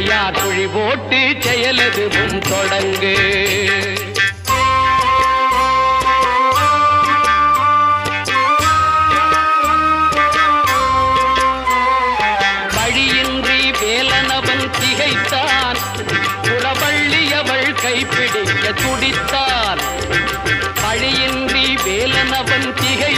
முறையா துழி போட்டு செயலதுவும் தொடங்கு. வழியின்றி வேலனவன் திகைத்தான். குளவள்ளி அவள் கைப்பிடிக்க துடித்தான். வழியின்றி வேலனவன் திகை